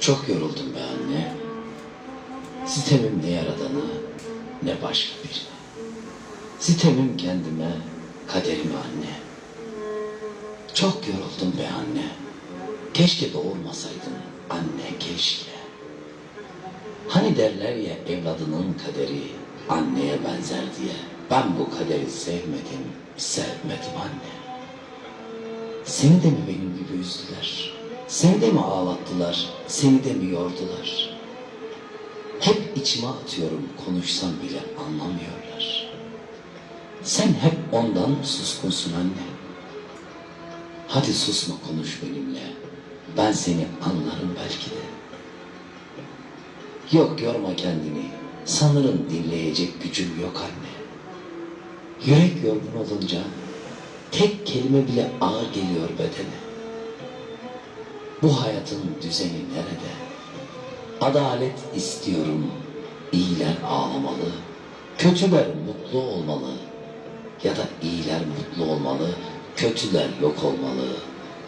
Çok yoruldum be anne. Sitemim ne yaradana ne başka birine. Sitemim kendime, kaderime anne. Çok yoruldum be anne. Keşke doğurmasaydın anne keşke. Hani derler ya evladının kaderi anneye benzer diye. Ben bu kaderi sevmedim, sevmedim anne. Seni de mi benim gibi üzdüler? Seni de mi ağlattılar? Seni de mi yordular? Hep içime atıyorum konuşsam bile anlamıyorlar. Sen hep ondan suskunsun anne. Hadi susma konuş benimle. Ben seni anlarım belki de. Yok yorma kendini. Sanırım dinleyecek gücüm yok anne. Yürek yorgun olunca tek kelime bile ağır geliyor bedene. Bu hayatın düzeni nerede? Adalet istiyorum. İyiler ağlamalı. Kötüler mutlu olmalı. Ya da iyiler mutlu olmalı. Kötüler yok olmalı.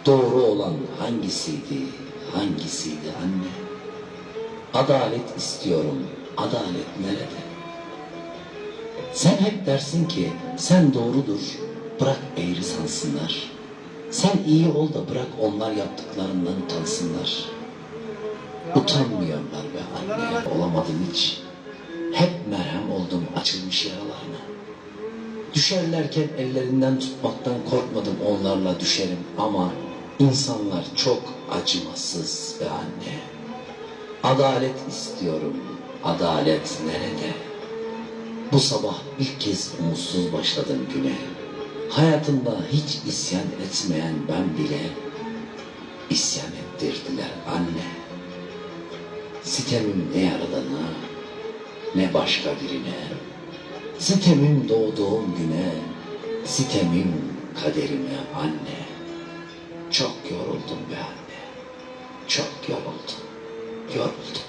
Doğru olan hangisiydi? Hangisiydi anne? Adalet istiyorum. Adalet nerede? Sen hep dersin ki sen doğrudur. Bırak eğri sansınlar. Sen iyi ol da bırak onlar yaptıklarından utansınlar. Utanmıyorlar be anne. Olamadım hiç. Hep merhem oldum açılmış yaralarına. Düşerlerken ellerinden tutmaktan korkmadım onlarla düşerim ama insanlar çok acımasız be anne. Adalet istiyorum. Adalet nerede? Bu sabah ilk kez umutsuz başladım güne. Hayatımda hiç isyan etmeyen ben bile isyan ettirdiler anne. Sitemim ne yaradana ne başka birine. Sitemim doğduğum güne, sitemim kaderime anne. Çok yoruldum be anne. Çok yoruldum. Yoruldum.